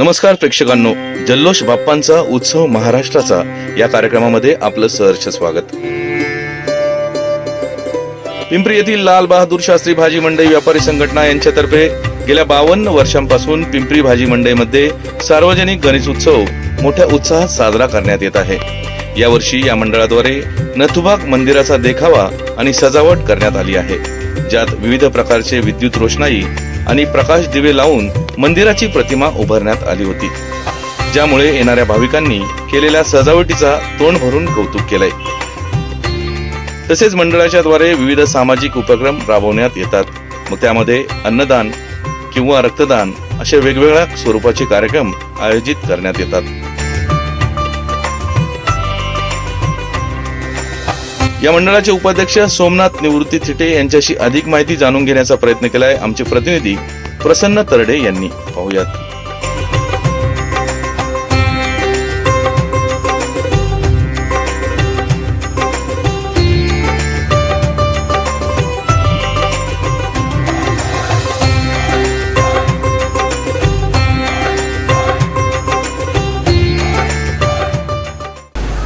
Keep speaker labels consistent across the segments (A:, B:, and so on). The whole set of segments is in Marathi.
A: नमस्कार प्रेक्षकांनो. जल्लोष बाप्पांचा उत्सव महाराष्ट्राचा. या कार्यक्रमामध्ये आपलं सहर्ष स्वागत. पिंपरी येथील लाल बहादूर शास्त्री भाजी मंडई व्यापारी संघटना यांच्यातर्फे गेल्या बावन्न वर्षांपासून पिंपरी भाजी मंडईमध्ये सार्वजनिक गणेश उत्सव मोठ्या उत्साहात साजरा करण्यात येत आहे. यावर्षी या मंडळाद्वारे नथुबाग मंदिराचा देखावा आणि सजावट करण्यात आली आहे. ज्यात विविध प्रकारचे विद्युत रोषणाई आणि प्रकाश दिवे लावून मंदिराची प्रतिमा उभारण्यात आली होती. ज्यामुळे येणाऱ्या भाविकांनी केलेल्या सजावटीचा तोंड भरून कौतुक केलंय. तसेच मंडळाच्या द्वारे विविध सामाजिक उपक्रम राबवण्यात येतात. मग त्यामध्ये अन्नदान किंवा रक्तदान असे वेगवेगळ्या स्वरूपाचे कार्यक्रम आयोजित करण्यात येतात. या मंडळाचे उपाध्यक्ष सोमनाथ निवृत्ती थिटे यांच्याशी अधिक माहिती जाणून घेण्याचा प्रयत्न केलाय आमचे प्रतिनिधी प्रसन्न तरडे यांनी. पाहुयात.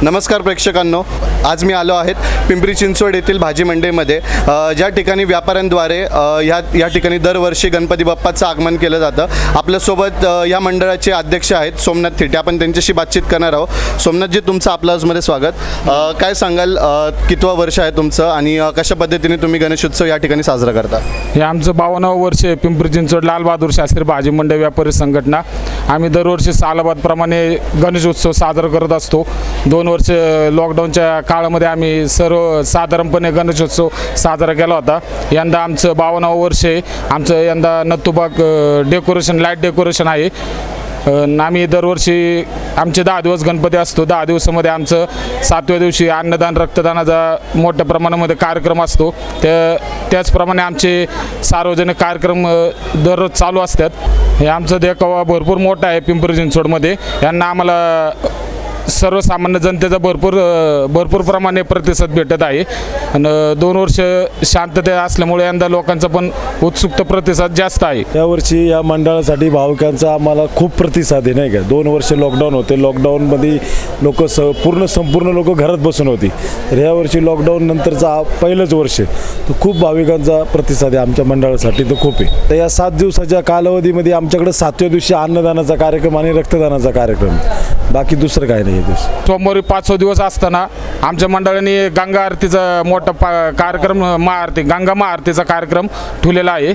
B: नमस्कार प्रेक्षकांनो. आज मी आलो आहेत पिंपरी चिंचवड येथील भाजी मंडईमध्ये. ज्या ठिकाणी व्यापाऱ्यांद्वारे ह्या या ठिकाणी दरवर्षी गणपती बाप्पाचं आगमन केलं जातं आपल्यासोबत या मंडळाचे अध्यक्ष आहेत सोमनाथ थिटे. आपण त्यांच्याशी बातचीत करणार आहोत. सोमनाथजी तुमचं आपलं आजमध्ये स्वागत. काय सांगाल कितवं वर्ष आहे तुमचं आणि कशा पद्धतीने तुम्ही गणेशोत्सव या ठिकाणी साजरा करता?
C: हे आमचं बावन्नावं वर्ष आहे पिंपरी चिंचवड लालबहादूर शास्त्री भाजी मंडई व्यापारी संघटना. आम्ही दरवर्षी सालाबादप्रमाणे गणेशोत्सव साजरा करत असतो. दोन वर्ष लॉकडाऊनच्या काळामध्ये आम्ही सर्व साधारणपणे गणेशोत्सव साजरा केला होता. यंदा आमचं बावन्नावं वर्ष आहे. आमचं यंदा नत्तूबाग डेकोरेशन लाइट डेकोरेशन आहे. न आम्ही दरवर्षी आमचे दहा दिवस गणपती असतो. दहा दिवसामध्ये आमचं सातव्या दिवशी अन्नदान रक्तदानाचा मोठ्या प्रमाणामध्ये कार्यक्रम असतो. त्या त्याचप्रमाणे आमचे सार्वजनिक कार्यक्रम दररोज चालू असतात. हे आमचं देखावा भरपूर मोठा आहे पिंपरी चिंचवडमध्ये. यांना आम्हाला सर्वसामान्य जनतेचा भरपूर भरपूर प्रमाणे प्रतिसाद भेटत आहे. आणि दोन वर्ष शांतता असल्यामुळे यंदा लोकांचा पण उत्सुकता प्रतिसाद जास्त आहे.
D: यावर्षी या मंडळासाठी भाविकांचा आम्हाला खूप प्रतिसाद आहे नाही का? दोन वर्ष लॉकडाऊन होते. लॉकडाऊनमध्ये लोक स पूर्ण संपूर्ण लोक घरात बसून होती. तर यावर्षी लॉकडाऊन नंतरचा पहिलंच वर्ष. तर खूप भाविकांचा प्रतिसाद आहे आमच्या मंडळासाठी तर खूप आहे. तर या सात दिवसाच्या कालावधीमध्ये आमच्याकडे सातव्या दिवशी अन्नदानाचा कार्यक्रम आणि रक्तदानाचा कार्यक्रम बाकी दुसरं काय नाही
C: सोमवारी पाच सहा दिवस असताना आमच्या मंडळाने गंगा आरतीचा मोठा पा कार्यक्रम महाआरती गंगा महाआरतीचा कार्यक्रम ठेवलेला आहे.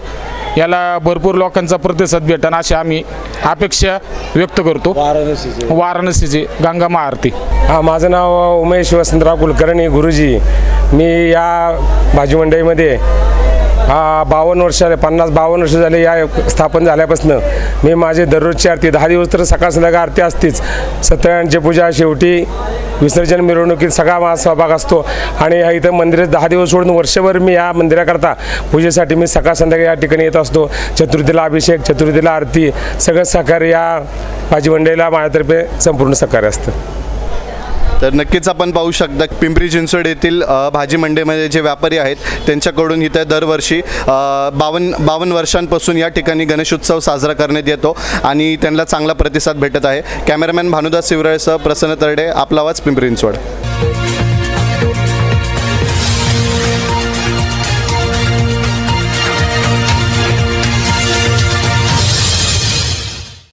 C: याला भरपूर लोकांचा प्रतिसाद भेटन अशी आम्ही अपेक्षा व्यक्त करतो.
D: वाराणसीचे.
C: वाराणसीची गंगा महाआरती
E: हा माझं नाव उमेश वसंतराव कुलकर्णी गुरुजी. मी या भाजी मंडईमध्ये हा बावन्न वर्ष झाले पन्नास बावन्न वर्ष झाले या स्थापन झाल्यापासून मी माझे दररोजची आरती दहा दिवस तर सकाळ संध्याकाळ आरती असतीच. सत्यनारायणची पूजा शेवटी विसर्जन मिरवणुकीत सगळा माझा सहभाग असतो. आणि ह्या इथं मंदिरात दहा दिवस सोडून वर्षभर मी या मंदिराकरता पूजेसाठी मी सकाळ संध्याकाळी या ठिकाणी येत असतो. चतुर्थीला अभिषेक चतुर्थीला आरती सगळं सहकार्य या भाजी मंडईला माझ्यातर्फे संपूर्ण सहकार्य असतं.
B: तर नक्कीच आपण पाहू शकता पिंपरी चिंचवड येथील भाजी मंडईमध्ये जे व्यापारी आहेत त्यांच्याकडून इथे दरवर्षी बावन्न बावन्न वर्षांपासून या ठिकाणी गणेशोत्सव साजरा करण्यात येतो आणि त्यांना चांगला प्रतिसाद भेटत आहे. कॅमेरामॅन भानुदास शिवराळसह प्रसन्न तरडे आपला आवाज पिंपरी चिंचवड.